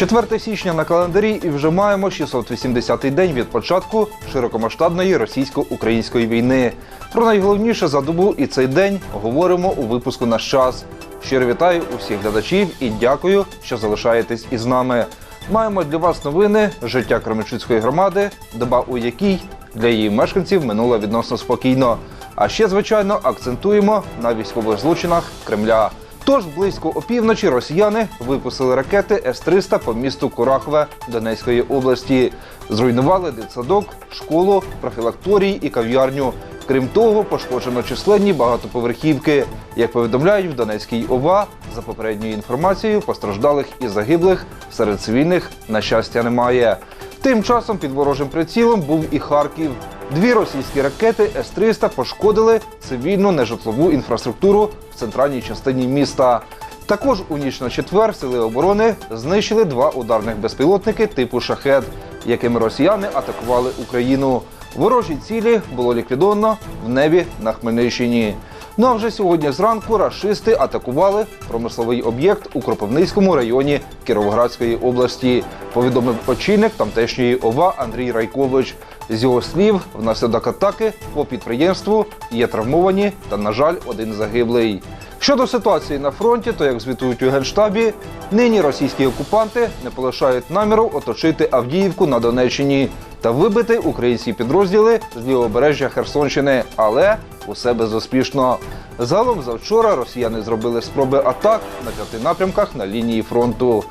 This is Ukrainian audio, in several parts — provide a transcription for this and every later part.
4 січня на календарі і вже маємо 680-й день від початку широкомасштабної російсько-української війни. Про найголовніше за добу і цей день говоримо у випуску «Наш час». Щиро вітаю усіх глядачів і дякую, що залишаєтесь із нами. Маємо для вас новини життя Кременчуцької громади, доба у якій для її мешканців минула відносно спокійно. А ще, звичайно, акцентуємо на військових злочинах Кремля. Тож близько опівночі росіяни випустили ракети С-300 по місту Курахове Донецької області. Зруйнували дитсадок, школу, профілакторій і кав'ярню. Крім того, пошкоджено численні багатоповерхівки. Як повідомляють в Донецькій ОВА, за попередньою інформацією, постраждалих і загиблих серед цивільних, на щастя, немає. Тим часом під ворожим прицілом був і Харків. Дві російські ракети С-300 пошкодили цивільну нежитлову інфраструктуру в центральній частині міста. Також у ніч на четвер сили оборони знищили два ударних безпілотники типу шахет, якими росіяни атакували Україну. Ворожі цілі було ліквідовано в небі на Хмельниччині. Ну а вже сьогодні зранку рашисти атакували промисловий об'єкт у Кропивницькому районі Кіровоградської області. Повідомив очільник тамтешньої ОВА Андрій Райкович. З його слів, внаслідок атаки по підприємству є травмовані та, на жаль, один загиблий. Щодо ситуації на фронті, то як звітують у генштабі, нині російські окупанти не полишають наміру оточити Авдіївку на Донеччині та вибити українські підрозділи з лівобережжя Херсонщини, але усе безуспішно. Загалом завчора росіяни зробили спроби атак на п'яти напрямках на лінії фронту.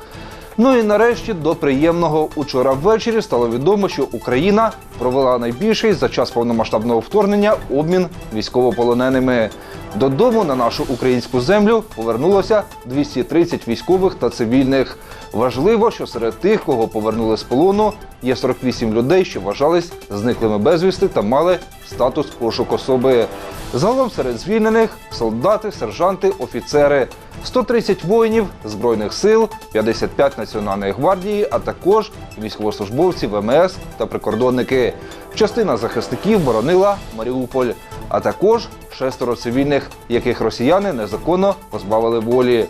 Ну і нарешті до приємного учора ввечері стало відомо, що Україна провела найбільший за час повномасштабного вторгнення обмін військовополоненими. Додому на нашу українську землю повернулося 230 військових та цивільних. Важливо, що серед тих, кого повернули з полону, є 48 людей, що вважались зниклими безвісти та мали статус пошук особи. Загалом серед звільнених солдати, сержанти, офіцери, 130 воїнів збройних сил, 55 національної гвардії, а також військовослужбовці ВМС та прикордонники. Частина захисників боронила Маріуполь, а також шестеро цивільних, яких росіяни незаконно позбавили волі.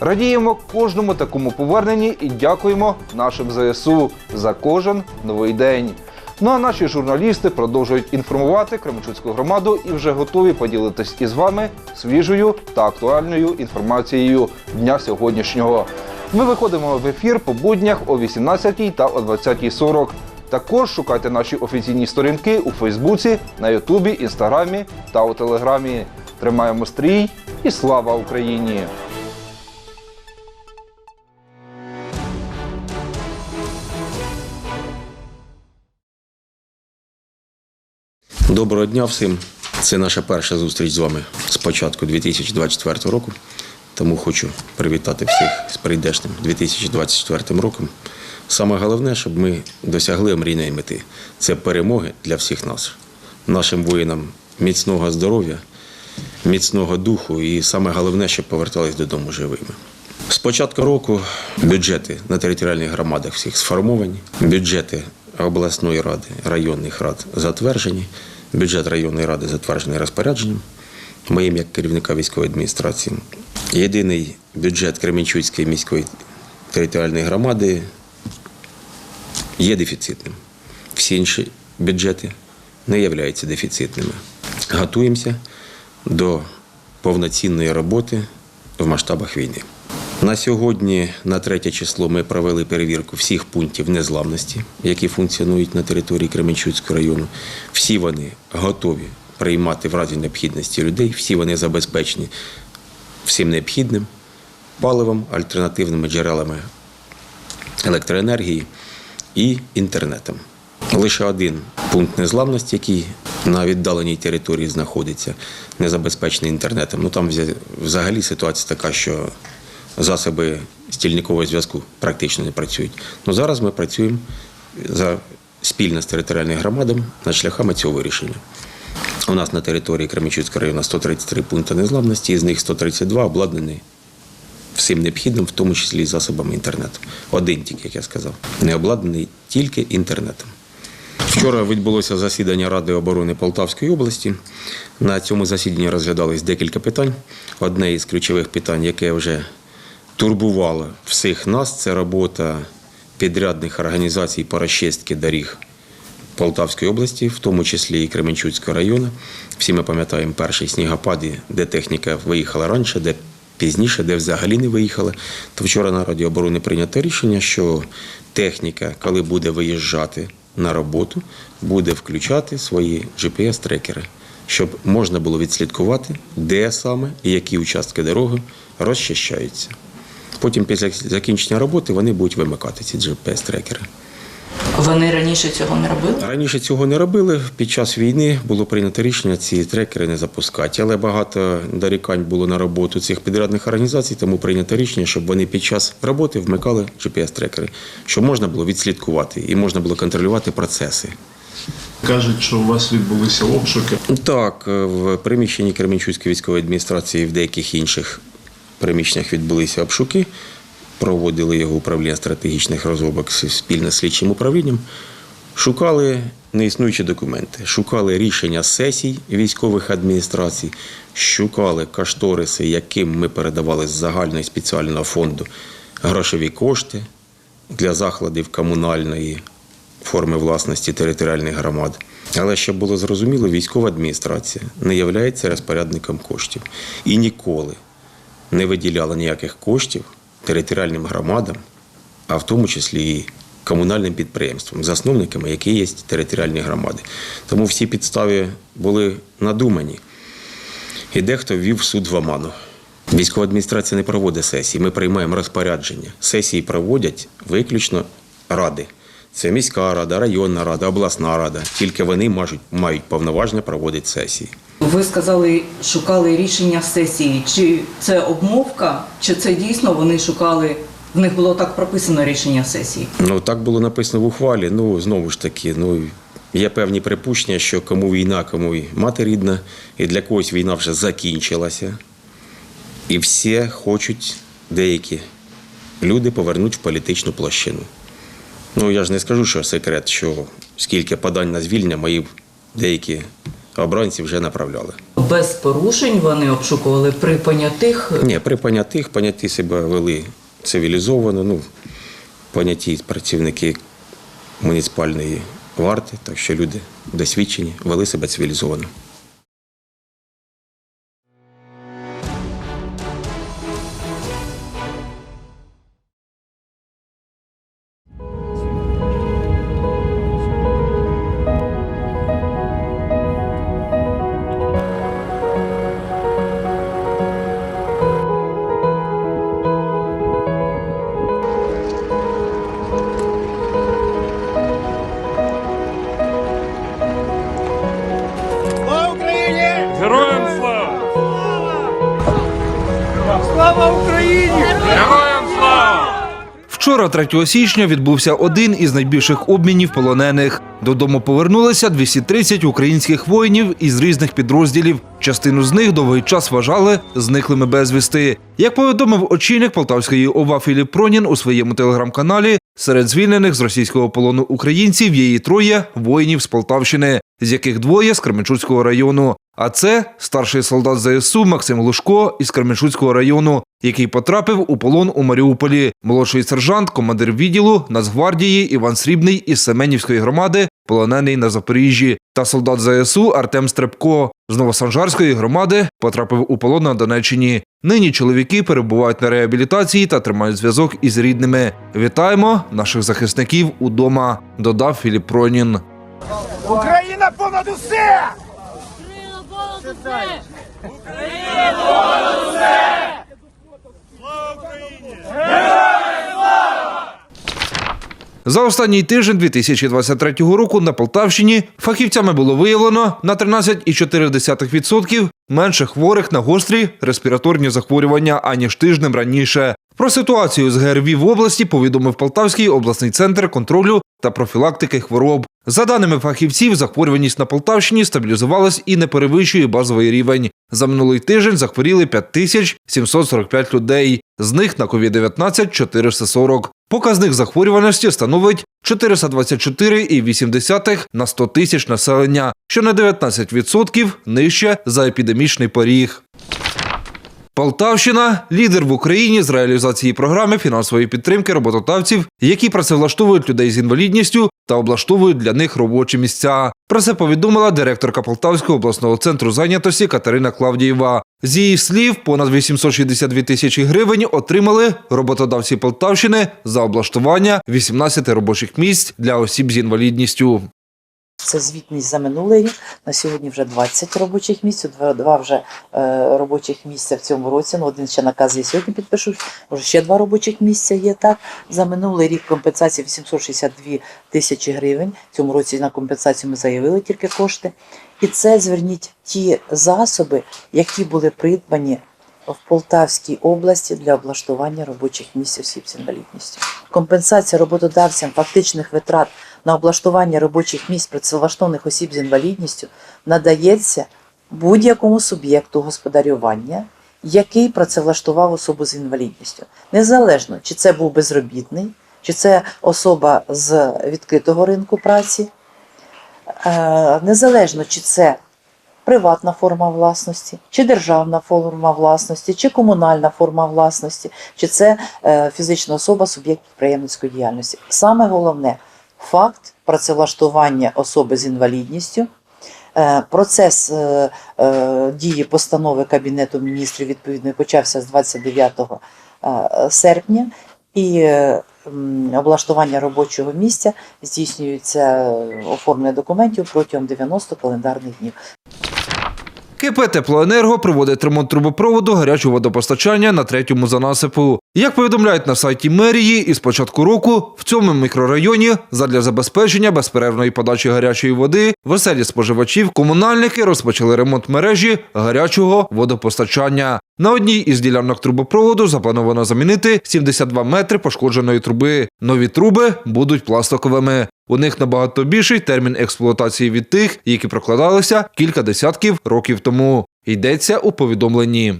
Радіємо кожному такому поверненні і дякуємо нашим ЗСУ за кожен новий день. Ну а наші журналісти продовжують інформувати Кременчуцьку громаду і вже готові поділитись із вами свіжою та актуальною інформацією дня сьогоднішнього. Ми виходимо в ефір по буднях о 18 та о 20.40. Також шукайте наші офіційні сторінки у Фейсбуці, на Ютубі, Інстаграмі та у Телеграмі. Тримаємо стрій і слава Україні! Доброго дня всім. Це наша перша зустріч з вами з початку 2024 року. Тому хочу привітати всіх з прийдешнім 2024 роком. Саме головне, щоб ми досягли мрійної мети це перемоги для всіх нас, нашим воїнам міцного здоров'я, міцного духу і саме головне, щоб повертались додому живими. З початку року бюджети на територіальних громадах всіх сформовані, бюджети обласної ради, районних рад затверджені, бюджет районної ради затверджений розпорядженням моїм як керівника військової адміністрації. Єдиний бюджет Кременчуцької міської територіальної громади є дефіцитним. Всі інші бюджети не являються дефіцитними. Готуємося до повноцінної роботи в масштабах війни. На сьогодні, на третє число, ми провели перевірку всіх пунктів незламності, які функціонують на території Кременчуцького району. Всі вони готові приймати в разі необхідності людей, всі вони забезпечені всім необхідним паливом, альтернативними джерелами електроенергії і інтернетом. Лише один пункт незламності, який на віддаленій території знаходиться, не забезпечений інтернетом. Ну там взагалі ситуація така, що засоби стільникового зв'язку практично не працюють. Ну зараз ми працюємо за спільно з територіальним громадами над шляхами цього вирішення. У нас на території Кременчуцького району 133 пункти незламності, із них 132 обладнані всім необхідним, в тому числі і засобами інтернету. Один тільки, як я сказав, не обладнаний тільки інтернетом. Вчора відбулося засідання Ради оборони Полтавської області. На цьому засіданні розглядались декілька питань. Одне із ключових питань, яке вже турбувало всіх нас, це робота підрядних організацій по розчистці доріг Полтавської області, в тому числі і Кременчуцького району. Всі ми пам'ятаємо перші снігопади, де техніка виїхала раніше, де пізніше, де взагалі не виїхала. То вчора на Раді оборони прийнято рішення, що техніка, коли буде виїжджати на роботу, буде включати свої GPS-трекери, щоб можна було відслідкувати, де саме і які участки дороги розчищаються. Потім, після закінчення роботи, вони будуть вимикати ці GPS-трекери. Вони раніше цього не робили? Раніше цього не робили. Під час війни було прийнято рішення ці трекери не запускати. Але багато дорікань було на роботу цих підрядних організацій, тому прийнято рішення, щоб вони під час роботи вмикали GPS-трекери, щоб можна було відслідкувати і можна було контролювати процеси. Кажуть, що у вас відбулися обшуки. Так, в приміщенні Кременчуцької військової адміністрації і в деяких інших приміщеннях відбулися обшуки. Проводили його управління стратегічних розробок спільно слідчим управлінням. Шукали неіснуючі документи, шукали рішення сесій військових адміністрацій, шукали кошториси, яким ми передавали з загального спеціального фонду грошові кошти для закладів комунальної форми власності територіальних громад. Але щоб було зрозуміло, військова адміністрація не є розпорядником коштів і ніколи не виділяла ніяких коштів територіальним громадам, а в тому числі і комунальним підприємствам, засновниками, які є територіальні громади. Тому всі підстави були надумані. І дехто ввів суд в оману. Військова адміністрація не проводить сесії, ми приймаємо розпорядження. Сесії проводять виключно ради. Це міська рада, районна рада, обласна рада. Тільки вони мають, повноваження проводити сесії. Ви сказали, шукали рішення сесії. Чи це обмовка, чи це дійсно вони шукали? В них було так прописано рішення сесії. Ну так було написано в ухвалі. Ну знову ж таки, ну є певні припущення, що кому війна, кому і мати рідна, і для когось війна вже закінчилася. І всі хочуть деякі люди повернути в політичну площину. Ну я ж не скажу, що секрет, що скільки подань на звільнення мої деякі обранці вже направляли. Без порушень вони обшукували при понятих. Ні, при понятих поняті себе вели цивілізовано. Ну, поняті працівники муніципальної варти, так що люди досвідчені, вели себе цивілізовано. Вчора, 3 січня, відбувся один із найбільших обмінів полонених. Додому повернулися 230 українських воїнів із різних підрозділів. Частину з них довгий час вважали зниклими безвісти. Як повідомив очільник Полтавської ОВА Філіп Пронін у своєму телеграм-каналі, серед звільнених з російського полону українців є і троє воїнів з Полтавщини, з яких двоє з Кременчуцького району. А це старший солдат ЗСУ Максим Глушко із Кременчуцького району, який потрапив у полон у Маріуполі. Молодший сержант, командир відділу Нацгвардії Іван Срібний із Семенівської громади, полонений на Запоріжжі, та солдат ЗСУ Артем Стрепко з Новосанжарської громади потрапив у полон на Донеччині. Нині чоловіки перебувають на реабілітації та тримають зв'язок із рідними. Вітаємо наших захисників удома, додав Філіп Пронін. Україна понад усе! За останній тиждень 2023 року на Полтавщині фахівцями було виявлено на 13,4% менше хворих на гострі респіраторні захворювання аніж тижнем раніше. Про ситуацію з ГРВІ в області повідомив Полтавський обласний центр контролю та профілактики хвороб. За даними фахівців, захворюваність на Полтавщині стабілізувалась і не перевищує базовий рівень. За минулий тиждень захворіли 5745 людей, з них на COVID-19 – 440. Показник захворюваності становить 424,8 на 100 тисяч населення, що на 19% нижче за епідемічний поріг. Полтавщина лідер в Україні з реалізації програми фінансової підтримки роботодавців, які працевлаштовують людей з інвалідністю та облаштовують для них робочі місця. Про це повідомила директорка Полтавського обласного центру зайнятості Катерина Клавдієва. З її слів, понад 862 тисячі гривень отримали роботодавці Полтавщини за облаштування 18 робочих місць для осіб з інвалідністю. Це звітність за минулий рік. На сьогодні вже 20 робочих місць, два, вже е, робочих місця в цьому році. Ну, один ще наказ я сьогодні підпишу. Вже ще два робочих місця є так. За минулий рік компенсація 862 тисячі гривень. В цьому році на компенсацію ми заявили тільки кошти. І це зверніть ті засоби, які були придбані в Полтавській області для облаштування робочих місць осіб з інвалідністю. Компенсація роботодавцям фактичних витрат на облаштування робочих місць працевлаштованих осіб з інвалідністю надається будь-якому суб'єкту господарювання, який працевлаштував особу з інвалідністю. Незалежно, чи це був безробітний, чи це особа з відкритого ринку праці, е, незалежно, чи це приватна форма власності, чи державна форма власності, чи комунальна форма власності, чи це е, фізична особа, суб'єкт підприємницької діяльності. Саме головне факт працевлаштування особи з інвалідністю. Е, Процес е, е, дії постанови Кабінету міністрів відповідно почався з 29 е, серпня, і облаштування робочого місця здійснюється оформлення документів протягом 90 календарних днів. КП «Теплоенерго» проводить ремонт трубопроводу гарячого водопостачання на третьому занасипу. Як повідомляють на сайті мерії, із початку року в цьому мікрорайоні задля забезпечення безперервної подачі гарячої води веселі споживачів комунальники розпочали ремонт мережі гарячого водопостачання. На одній із ділянок трубопроводу заплановано замінити 72 метри пошкодженої труби. Нові труби будуть пластиковими. У них набагато більший термін експлуатації від тих, які прокладалися кілька десятків років тому. Йдеться у повідомленні.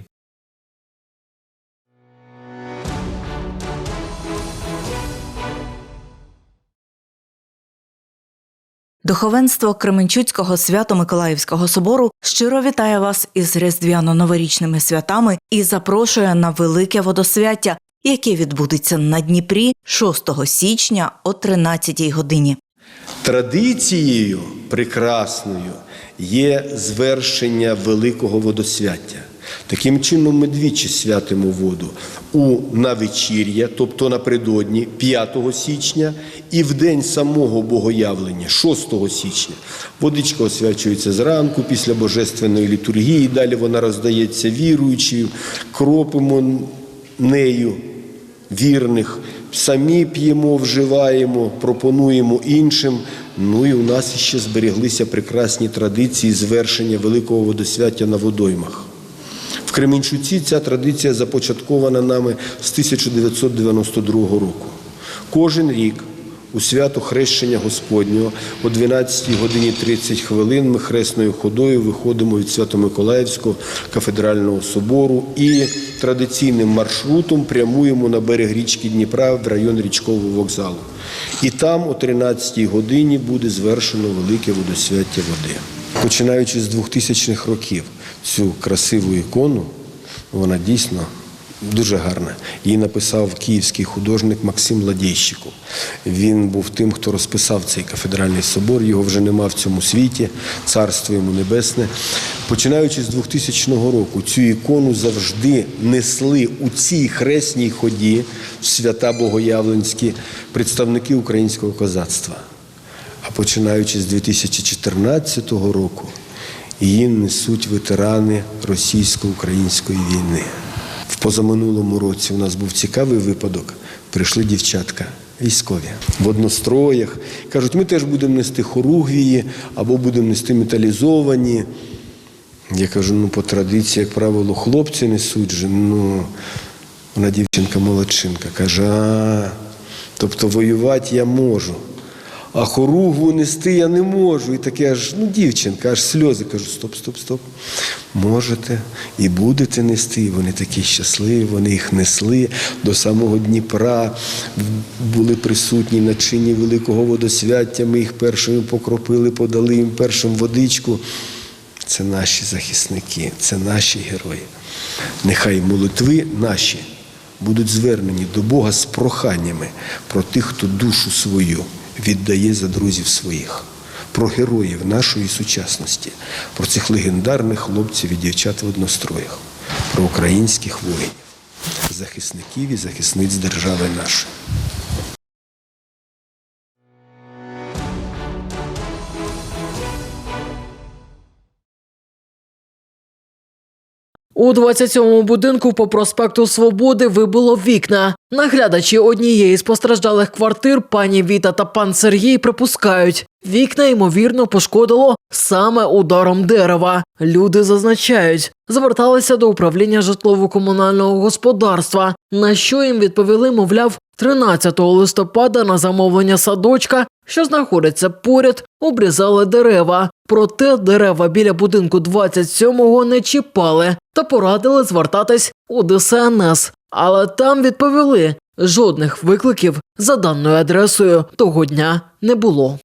Духовенство Кременчуцького свято-Миколаївського собору щиро вітає вас із різдвяно-новорічними святами і запрошує на велике водосвяття, яке відбудеться на Дніпрі 6 січня о 13 годині. Традицією прекрасною є звершення великого водосвяття. Таким чином, ми двічі святимо воду у навечір'я, тобто напередодні 5 січня, і в день самого богоявлення, 6 січня. Водичка освячується зранку після божественної літургії. Далі вона роздається віруючим, кропимо нею вірних, самі п'ємо, вживаємо, пропонуємо іншим. Ну і у нас ще зберіглися прекрасні традиції звершення великого водосвяття на водоймах. В Кременчуці ця традиція започаткована нами з 1992 року. Кожен рік у свято хрещення Господнього о 12 годині 30 хвилин ми хресною ходою виходимо від Свято-Миколаївського кафедрального собору і традиційним маршрутом прямуємо на берег річки Дніпра в район річкового вокзалу. І там о 13 годині буде звершено велике водосвяття води. Починаючи з 2000-х років цю красиву ікону, вона дійсно дуже гарна. Її написав київський художник Максим Ладєйщиков. Він був тим, хто розписав цей кафедральний собор. Його вже нема в цьому світі, царство йому небесне. Починаючи з 2000 року, цю ікону завжди несли у цій хресній ході свята Богоявленські представники українського козацтва. А починаючи з 2014 року, її несуть ветерани російсько-української війни. В позаминулому році у нас був цікавий випадок. Прийшли дівчатка військові в одностроях. Кажуть, ми теж будемо нести хоругвії або будемо нести металізовані. Я кажу, ну по традиції, як правило, хлопці несуть же. Ну, вона дівчинка молодчинка. Каже, а, тобто воювати я можу. А хоругву нести я не можу. І таке аж, ну, дівчинка, аж сльози. Кажу, стоп, стоп, стоп. Можете і будете нести. І вони такі щасливі, вони їх несли до самого Дніпра, були присутні на чині великого водосвяття. Ми їх першими покропили, подали їм першим водичку. це наші захисники, це наші герої. Нехай молитви наші будуть звернені до Бога з проханнями про тих, хто душу свою віддає за друзів своїх, про героїв нашої сучасності, про цих легендарних хлопців і дівчат в одностроях, про українських воїнів, захисників і захисниць держави нашої. У 27-му будинку по проспекту Свободи вибуло вікна. Наглядачі однієї з постраждалих квартир, пані Віта та пан Сергій, припускають, вікна ймовірно пошкодило саме ударом дерева. Люди зазначають, зверталися до управління житлово-комунального господарства, на що їм відповіли, мовляв, 13 листопада на замовлення садочка, що знаходиться поряд, обрізали дерева. Проте дерева біля будинку 27-го не чіпали та порадили звертатись у ДСНС. Але там відповіли, жодних викликів за даною адресою того дня не було.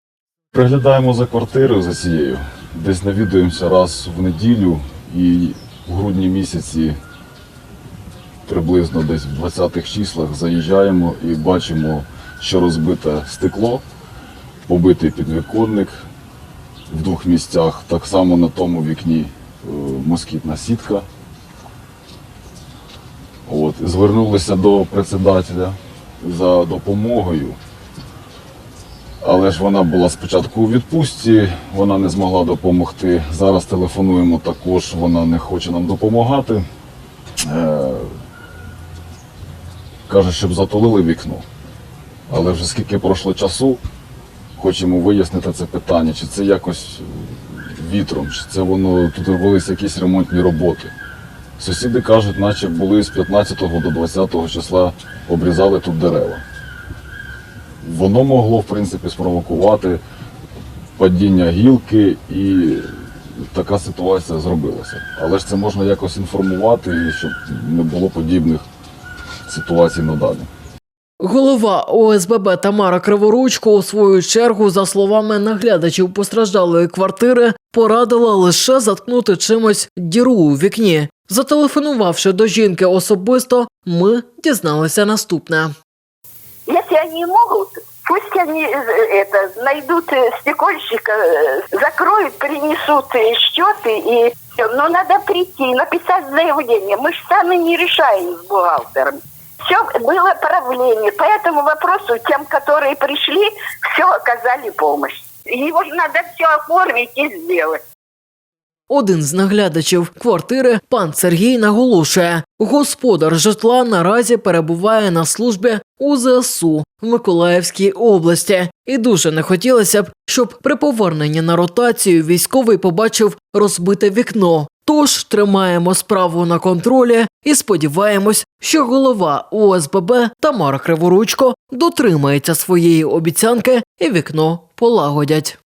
Приглядаємо за квартирою за цією. Десь навідуємося раз в неділю і в грудні місяці, приблизно десь в 20-х числах, заїжджаємо і бачимо, що розбите стекло, побитий підвіконник в двох місцях. Так само на тому вікні е, москітна сітка. От, звернулися до председателя за допомогою. Але ж вона була спочатку у відпустці, вона не змогла допомогти. Зараз телефонуємо також, вона не хоче нам допомагати. Е, каже, щоб затулили вікно. Але вже скільки пройшло часу, хочемо вияснити це питання, чи це якось вітром, чи це воно тут робилися якісь ремонтні роботи. Сусіди кажуть, наче були з 15 до 20 числа обрізали тут дерева воно могло в принципі спровокувати падіння гілки і така ситуація зробилася. Але ж це можна якось інформувати, щоб не було подібних ситуацій надалі. Голова ОСББ Тамара Криворучко у свою чергу, за словами наглядачів постраждалої квартири, порадила лише заткнути чимось діру у вікні. Зателефонувавши до жінки особисто, ми дізналися наступне. Если они могут, пусть они э, это найдут э, стекольщика, э, закроют, принесут э, счеты и все. Но надо прийти, написать заявление. Мы же сами не решаем с бухгалтером. Все было правление. По этому вопросу тем, которые пришли, все оказали помощь. Его же надо все оформить и сделать. Один з наглядачів квартири, пан Сергій, наголошує, господар житла наразі перебуває на службі у ЗСУ в Миколаївській області, і дуже не хотілося б, щоб при поверненні на ротацію військовий побачив розбите вікно. Тож тримаємо справу на контролі і сподіваємось, що голова ОСББ Тамара Криворучко дотримається своєї обіцянки і вікно полагодять.